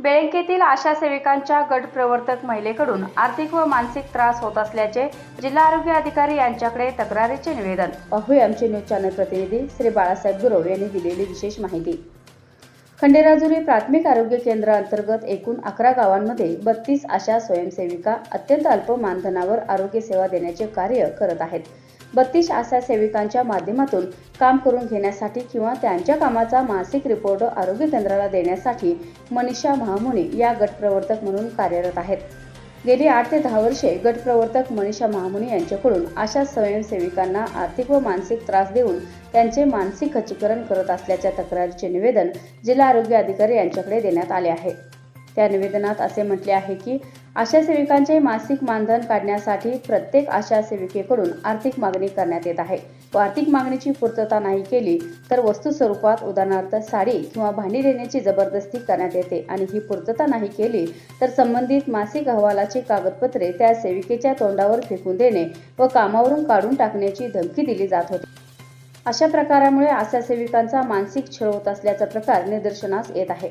आशा सेविकांच्या गट प्रवर्तक महिलेकडून आर्थिक व मानसिक त्रास होत असल्याचे जिल्हा आरोग्य अधिकारी यांच्याकडे तक्रारीचे निवेदन. पाहूया आमचे न्यूज चॅनल प्रतिनिधी श्री बाळासाहेब गुरव यांनी दिलेली विशेष माहिती. खंडेराजुरी प्राथमिक आरोग्य केंद्र अंतर्गत एकूण अकरा गावांमध्ये बत्तीस आशा स्वयंसेविका अत्यंत अल्प मानधनावर आरोग्य सेवा देण्याचे कार्य करत आहेत. बत्तीस आशा सेविकांच्या माध्यमातून काम करून घेण्यासाठी किंवा त्यांच्या कामाचा मासिक रिपोर्ट आरोग्य केंद्राला देण्यासाठी मनीषा महामुनी या गटप्रवर्तक म्हणून कार्यरत आहेत. गेली आठ ते दहा वर्षे गटप्रवर्तक मनीषा महामुनी यांच्याकडून अशा स्वयंसेविकांना आर्थिक व मानसिक त्रास देऊन त्यांचे मानसिक खच्चीकरण करत असल्याच्या तक्रारीचे निवेदन जिल्हा आरोग्य अधिकारी यांच्याकडे देण्यात आले आहे. त्या निवेदनात असे म्हटले आहे की आशा सेविकांचे मासिक मानधन काढण्यासाठी प्रत्येक आशा सेविकेकडून आर्थिक मागणी करण्यात येत आहे. व आर्थिक मागणीची पूर्तता नाही केली तर वस्तू स्वरूपात उदाहरणार्थ साडी किंवा भांडी देण्याची जबरदस्ती करण्यात येते आणि ही पूर्तता नाही केली तर संबंधित मासिक अहवालाची कागदपत्रे त्या सेविकेच्या तोंडावर फेकून देणे व कामावरून काढून टाकण्याची धमकी दिली जात होती. अशा प्रकारामुळे आशा सेविकांचा मानसिक छळ होत असल्याचा प्रकार निदर्शनास येत आहे.